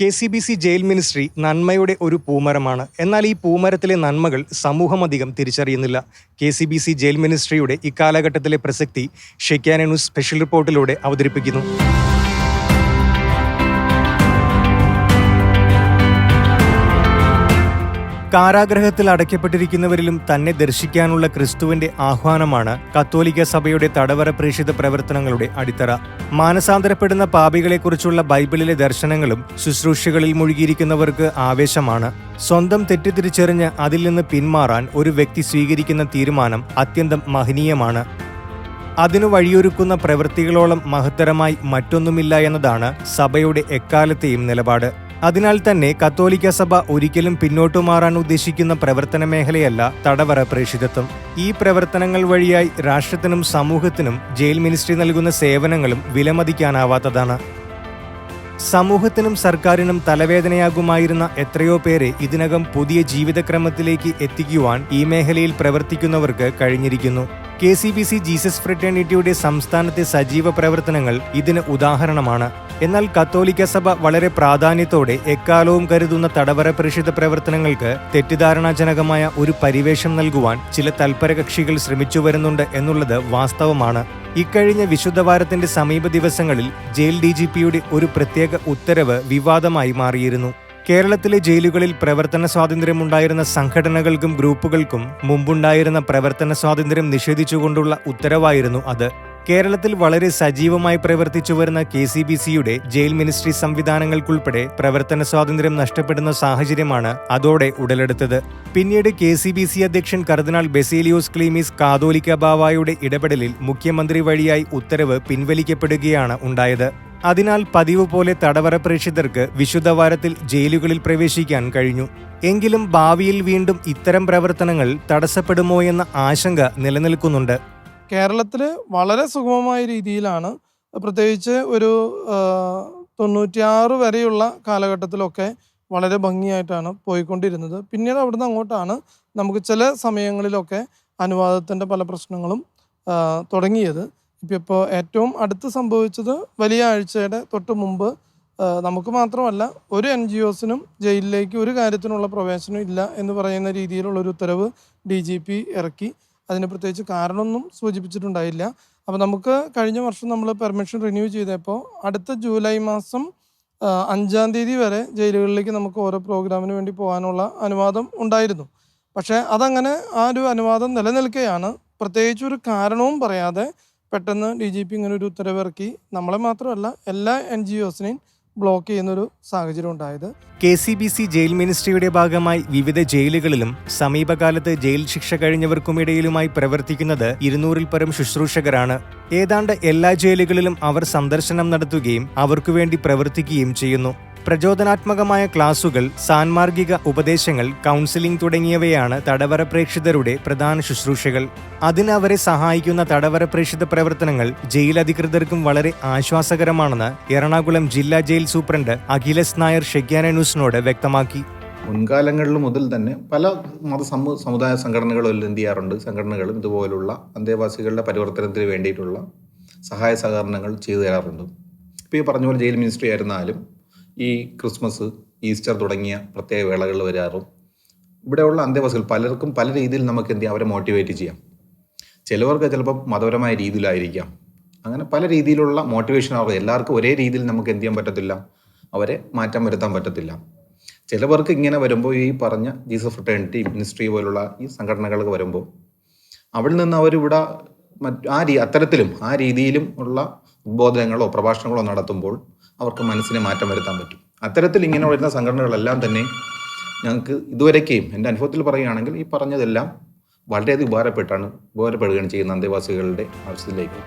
K C B C jail ministry നന്മയുടെ ഒരു പൂമരമാണ്. എന്നാൽ ഈ പൂമരത്തിലെ നന്മകൾ സമൂഹമധികം തിരിച്ചറിയുന്നില്ല. K C B C jail മിനിസ്ട്രിയുടെ ഇക്കാലഘട്ടത്തിലെ പ്രസക്തി ഷെക്യാനു സ്പെഷ്യൽ റിപ്പോർട്ടിലൂടെ അവതരിപ്പിക്കുന്നു. കാരാഗ്രഹത്തിൽ അടയ്ക്കപ്പെട്ടിരിക്കുന്നവരിലും തന്നെ ദർശിക്കാനുള്ള ക്രിസ്തുവിന്റെ ആഹ്വാനമാണ് കത്തോലിക്ക സഭയുടെ തടവറ പ്രേക്ഷിത പ്രവർത്തനങ്ങളുടെ അടിത്തറ. മാനസാന്തരപ്പെടുന്ന പാപികളെക്കുറിച്ചുള്ള ബൈബിളിലെ ദർശനങ്ങളും ശുശ്രൂഷകളിൽ മുഴുകിയിരിക്കുന്നവർക്ക് ആവേശമാണ്. സ്വന്തം തെറ്റിതിരിച്ചറിഞ്ഞ് അതിൽ നിന്ന് പിന്മാറാൻ ഒരു വ്യക്തി സ്വീകരിക്കുന്ന തീരുമാനം അത്യന്തം മഹനീയമാണ്. അതിനു വഴിയൊരുക്കുന്ന പ്രവൃത്തികളോളം മഹത്തരമായി മറ്റൊന്നുമില്ല എന്നതാണ് സഭയുടെ എക്കാലത്തെയും നിലപാട്. അതിനാൽ തന്നെ കത്തോലിക്ക സഭ ഒരിക്കലും പിന്നോട്ടു മാറാൻ ഉദ്ദേശിക്കുന്ന പ്രവർത്തന മേഖലയല്ല തടവറ പ്രേഷിതത്വം ഈ പ്രവർത്തനങ്ങൾ വഴിയായി രാഷ്ട്രത്തിനും സമൂഹത്തിനും ജയിൽ മിനിസ്ട്രി നൽകുന്ന സേവനങ്ങളും വിലമതിക്കാനാവാത്തതാണ്. സമൂഹത്തിനും സർക്കാരിനും തലവേദനയാകുമായിരുന്ന എത്രയോ പേരെ ഇതിനകം പുതിയ ജീവിതക്രമത്തിലേക്ക് എത്തിക്കുവാൻ ഈ മേഖലയിൽ പ്രവർത്തിക്കുന്നവർക്ക് കഴിഞ്ഞിരിക്കുന്നു. K C B C Jesus ഫ്രിറ്റേണിറ്റിയുടെ സംസ്ഥാനത്തെ സജീവ പ്രവർത്തനങ്ങൾ ഇതിന് ഉദാഹരണമാണ്. എന്നാൽ കത്തോലിക്ക സഭ വളരെ പ്രാധാന്യത്തോടെ എക്കാലവും കരുതുന്ന തടവറ പരിഷിത പ്രവർത്തനങ്ങൾക്ക് തെറ്റിദ്ധാരണാജനകമായ ഒരു പരിവേഷം നൽകുവാൻ ചില തൽപരകക്ഷികൾ ശ്രമിച്ചു വരുന്നുണ്ട് എന്നുള്ളത് വാസ്തവമാണ്. ഇക്കഴിഞ്ഞ വിശുദ്ധവാരത്തിന്റെ സമീപ ദിവസങ്ങളിൽ ജയിൽ ഡി ഒരു പ്രത്യേക ഉത്തരവ് വിവാദമായി മാറിയിരുന്നു. കേരളത്തിലെ ജയിലുകളിൽ പ്രവർത്തന സ്വാതന്ത്ര്യമുണ്ടായിരുന്ന സംഘടനകൾക്കും ഗ്രൂപ്പുകൾക്കും മുമ്പുണ്ടായിരുന്ന പ്രവർത്തന സ്വാതന്ത്ര്യം നിഷേധിച്ചുകൊണ്ടുള്ള ഉത്തരവായിരുന്നു അത്. കേരളത്തിൽ വളരെ സജീവമായി പ്രവർത്തിച്ചു വരുന്ന കെ സി ബി സിയുടെ ജയിൽ മിനിസ്ട്രി സംവിധാനങ്ങൾക്കുൾപ്പെടെ പ്രവർത്തന സ്വാതന്ത്ര്യം നഷ്ടപ്പെടുന്ന സാഹചര്യമാണ് അതോടെ ഉടലെടുത്തത്. പിന്നീട് കെ സി ബി സി അധ്യക്ഷൻ കർദിനാൾ ബെസേലിയോസ് ക്ലീമീസ് കാതോലിക്ക ബാവായുടെ ഇടപെടലിൽ മുഖ്യമന്ത്രി വഴിയായി ഉത്തരവ് പിൻവലിക്കപ്പെടുകയാണ് ഉണ്ടായത്. അതിനാൽ പതിവ് പോലെ തടവറ പ്രേക്ഷിതർക്ക് വിശുദ്ധവാരത്തിൽ ജയിലുകളിൽ പ്രവേശിക്കാൻ കഴിഞ്ഞു. എങ്കിലും ഭാവിയിൽ വീണ്ടും ഇത്തരം പ്രവർത്തനങ്ങൾ തടസ്സപ്പെടുമോ എന്ന ആശങ്ക നിലനിൽക്കുന്നുണ്ട്. കേരളത്തിൽ വളരെ സുഗമമായ രീതിയിലാണ് പ്രത്യേകിച്ച് ഒരു തൊണ്ണൂറ്റിയാറ് വരെയുള്ള കാലഘട്ടത്തിലൊക്കെ വളരെ ഭംഗിയായിട്ടാണ് പോയിക്കൊണ്ടിരുന്നത്. പിന്നീട് അവിടുന്ന് അങ്ങോട്ടാണ് നമുക്ക് ചില സമയങ്ങളിലൊക്കെ അനുവാദത്തിന്റെ പല പ്രശ്നങ്ങളും തുടങ്ങിയത്. ഇപ്പം ഇപ്പോൾ ഏറ്റവും അടുത്ത് സംഭവിച്ചത് വലിയ ആഴ്ചയുടെ തൊട്ട് മുമ്പ് നമുക്ക് മാത്രമല്ല ഒരു എൻ ജി ഒസിനും ജയിലിലേക്ക് ഒരു കാര്യത്തിനുള്ള പ്രവേശനം ഇല്ല എന്ന് പറയുന്ന രീതിയിലുള്ള ഒരു ഉത്തരവ് ഡി ജി പി ഇറക്കി. അതിന് പ്രത്യേകിച്ച് കാരണമൊന്നും സൂചിപ്പിച്ചിട്ടുണ്ടായില്ല. അപ്പോൾ നമുക്ക് കഴിഞ്ഞ വർഷം നമ്മൾ പെർമിഷൻ റിന്യൂ ചെയ്തപ്പോൾ അടുത്ത ജൂലൈ മാസം അഞ്ചാം തീയതി വരെ ജയിലുകളിലേക്ക് നമുക്ക് ഓരോ പ്രോഗ്രാമിന് വേണ്ടി പോകാനുള്ള അനുവാദം ഉണ്ടായിരുന്നു. പക്ഷേ അതങ്ങനെ ആ ഒരു അനുവാദം നിലനിൽക്കുകയാണ് പ്രത്യേകിച്ച് ഒരു കാരണവും പറയാതെ പെട്ടെന്ന് ഡി ജി പി ഇങ്ങനെ ഒരു ഉത്തരവിറക്കി. നമ്മളെ മാത്രമല്ല എല്ലാ എൻ ജി ഒസിനെയും ബ്ലോക്ക് ചെയ്യുന്നൊരു സാഹചര്യം ഉണ്ടായത്. K C B C jail മിനിസ്ട്രിയുടെ ഭാഗമായി വിവിധ ജയിലുകളിലും സമീപകാലത്ത് ജയിൽ ശിക്ഷ കഴിഞ്ഞവർക്കുമിടയിലുമായി പ്രവർത്തിക്കുന്നത് ഇരുന്നൂറിൽ പരം ശുശ്രൂഷകരാണ്. ഏതാണ്ട് എല്ലാ ജയിലുകളിലും അവർ സന്ദർശനം നടത്തുകയും അവർക്കുവേണ്ടി പ്രവർത്തിക്കുകയും ചെയ്യുന്നു. പ്രചോദനാത്മകമായ ക്ലാസുകൾ സാൻമാർഗിക ഉപദേശങ്ങൾ കൗൺസിലിംഗ് തുടങ്ങിയവയാണ് തടവറ പ്രേക്ഷിതരുടെ പ്രധാന ശുശ്രൂഷകൾ. അതിനവരെ സഹായിക്കുന്ന തടവറ പ്രേക്ഷിത പ്രവർത്തനങ്ങൾ ജയിൽ അധികൃതർക്കും വളരെ ആശ്വാസകരമാണെന്ന് എറണാകുളം ജില്ലാ ജയിൽ സൂപ്രണ്ട് അഖിലസ് നായർ ഷെഗ്യാന വ്യക്തമാക്കി. മുൻകാലങ്ങളിൽ മുതൽ തന്നെ പല മത സമു സമുദായ സംഘടനകളും എന്ത് ചെയ്യാറുണ്ട്? സംഘടനകളും ഇതുപോലുള്ള അന്തേവാസികളുടെ പരിവർത്തനത്തിന് വേണ്ടിയിട്ടുള്ള സഹായ സഹകരണങ്ങൾ ചെയ്തു തരാറുണ്ട്. ഇപ്പോൾ ഈ പറഞ്ഞ പോലെ ജയിൽ മിനിസ്ട്രി ആയിരുന്നാലും ഈ ക്രിസ്മസ് ഈസ്റ്റർ തുടങ്ങിയ പ്രത്യേക വേളകളിൽ വരാറും. ഇവിടെയുള്ള അന്തേവാസികൾ പലർക്കും പല രീതിയിൽ നമുക്ക് എന്ത് ചെയ്യാം അവരെ മോട്ടിവേറ്റ് ചെയ്യാം. ചിലവർക്ക് ചിലപ്പം മതപരമായ രീതിയിലായിരിക്കാം. അങ്ങനെ പല രീതിയിലുള്ള മോട്ടിവേഷൻ അവർ എല്ലാവർക്കും ഒരേ രീതിയിൽ നമുക്ക് എന്ത് ചെയ്യാൻ പറ്റത്തില്ല. അവരെ മാറ്റം വരുത്താൻ പറ്റത്തില്ല. ചിലവർക്ക് ഇങ്ങനെ വരുമ്പോൾ ഈ പറഞ്ഞ ജീസസ് ഫ്രട്ടേണിറ്റി മിനിസ്ട്രി പോലുള്ള ഈ സംഘടനകൾക്ക് വരുമ്പോൾ അവിടെ നിന്ന് അവരിവിടെ മറ്റ് ആ രീ അത്തരത്തിലും ആ രീതിയിലും ഉള്ള ഉദ്ബോധനങ്ങളോ പ്രഭാഷണങ്ങളോ നടത്തുമ്പോൾ അവർക്ക് മനസ്സിനെ മാറ്റം വരുത്താൻ പറ്റും. അത്തരത്തിൽ ഇങ്ങനെ വരുന്ന സംഘടനകളെല്ലാം തന്നെ ഞങ്ങൾക്ക് ഇതുവരെയൊക്കെയും എന്റെ അനുഭവത്തിൽ പറയുകയാണെങ്കിൽ ഈ പറഞ്ഞതെല്ലാം വളരെയധികം ഉപകാരപ്പെട്ടാണ് ഉപകാരപ്പെടുകയാണ് ചെയ്യുന്ന അന്തേവാസികളുടെ ആവശ്യത്തിലേക്ക്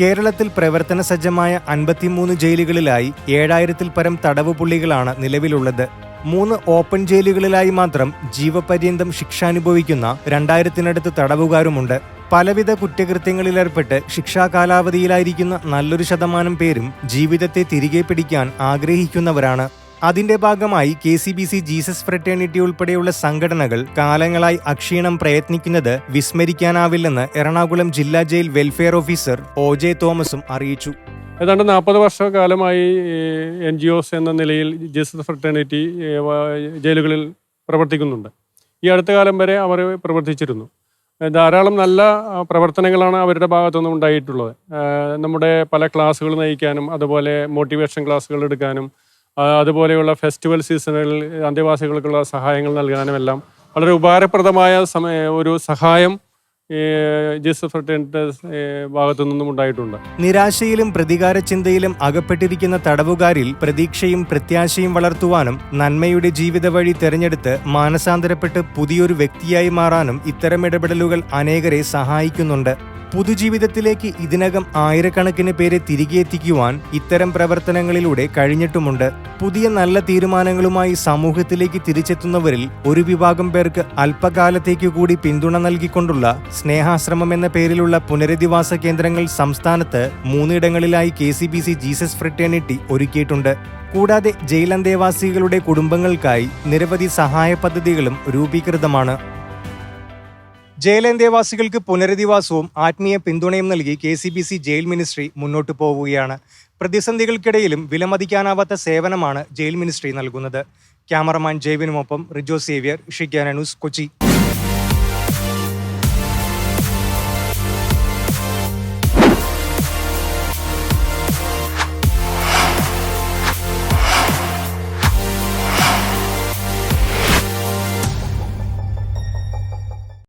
കേരളത്തിൽ പ്രവർത്തന സജ്ജമായ അൻപത്തിമൂന്ന് ജയിലുകളിലായി ഏഴായിരത്തിൽ പരം തടവ് പുള്ളികളാണ് നിലവിലുള്ളത്. മൂന്ന് ഓപ്പൺ ജയിലുകളിലായി മാത്രം ജീവപര്യന്തം ശിക്ഷ അനുഭവിക്കുന്ന രണ്ടായിരത്തിനടുത്ത് തടവുകാരുമുണ്ട്. പലവിധ കുറ്റകൃത്യങ്ങളിലേർപ്പെട്ട് ശിക്ഷാ കാലാവധിയിലായിരിക്കുന്ന നല്ലൊരു ശതമാനം പേരും ജീവിതത്തെ തിരികെ പിടിക്കാൻ ആഗ്രഹിക്കുന്നവരാണ്. അതിന്റെ ഭാഗമായി K C B C Jesus fraternity ഉൾപ്പെടെയുള്ള സംഘടനകൾ കാലങ്ങളായി അക്ഷീണം പ്രയത്നിക്കുന്നത് വിസ്മരിക്കാനാവില്ലെന്ന് എറണാകുളം ജില്ലാ jail welfare officer O J തോമസും അറിയിച്ചു. ഏതാണ്ട് നാൽപ്പത് വർഷക്കാലമായി എൻ ജി ഒസ് എന്ന നിലയിൽ ജീസസ് ഫ്രട്ടേണിറ്റി ജയിലുകളിൽ പ്രവർത്തിക്കുന്നുണ്ട്. ഈ അടുത്ത കാലം വരെ അവർ പ്രവർത്തിച്ചിരുന്നു. ധാരാളം നല്ല പ്രവർത്തനങ്ങളാണ് അവരുടെ ഭാഗത്തുനിന്ന് ഉണ്ടായിട്ടുള്ളത്. നമ്മുടെ പല ക്ലാസ്സുകൾ നയിക്കാനും അതുപോലെ മോട്ടിവേഷൻ ക്ലാസ്സുകൾ എടുക്കാനും അതുപോലെയുള്ള ഫെസ്റ്റിവൽ സീസണുകളിൽ അന്തേവാസികൾക്കുള്ള സഹായങ്ങൾ നൽകാനും എല്ലാം വളരെ ഉപകാരപ്രദമായ സമയ ഒരു സഹായം ഭാഗത്തു നിന്നും ഉണ്ടായിട്ടുണ്ട്. നിരാശയിലും പ്രതികാര ചിന്തയിലും അകപ്പെട്ടിരിക്കുന്ന തടവുകാരിൽ പ്രതീക്ഷയും പ്രത്യാശയും വളർത്തുവാനും നന്മയുടെ ജീവിത വഴി തെരഞ്ഞെടുത്ത് മാനസാന്തരപ്പെട്ട് പുതിയൊരു വ്യക്തിയായി മാറാനും ഇത്തരം ഇടപെടലുകൾ അനേകരെ സഹായിക്കുന്നുണ്ട്. പുതുജീവിതത്തിലേക്ക് ഇതിനകം ആയിരക്കണക്കിന് പേരെ തിരികെ എത്തിക്കുവാൻ ഇത്തരം പ്രവർത്തനങ്ങളിലൂടെ കഴിഞ്ഞിട്ടുമുണ്ട്. പുതിയ നല്ല തീരുമാനങ്ങളുമായി സമൂഹത്തിലേക്ക് തിരിച്ചെത്തുന്നവരിൽ ഒരു വിഭാഗം പേർക്ക് അല്പകാലത്തേക്കു കൂടി പിന്തുണ നൽകിക്കൊണ്ടുള്ള സ്നേഹാശ്രമം എന്ന പേരിലുള്ള പുനരധിവാസ കേന്ദ്രങ്ങൾ സംസ്ഥാനത്ത് മൂന്നിടങ്ങളിലായി K C B C Jesus fraternity ഒരുക്കിയിട്ടുണ്ട്. കൂടാതെ ജയിലന്തേവാസികളുടെ കുടുംബങ്ങൾക്കായി നിരവധി സഹായ പദ്ധതികളും രൂപീകൃതമാണ്. ജയിലന്തേവാസികൾക്ക് പുനരധിവാസവും ആത്മീയ പിന്തുണയും നൽകി K C B C jail ministry മുന്നോട്ട് പോവുകയാണ്. പ്രതിസന്ധികൾക്കിടയിലും വിലമതിക്കാനാവാത്ത സേവനമാണ് ജയിൽ മിനിസ്ട്രി നൽകുന്നത്. ക്യാമറമാൻ ജെയ്വിനുമൊപ്പം റിജോ സേവ്യർ ഷിക്കാന ന്യൂസ് കൊച്ചി.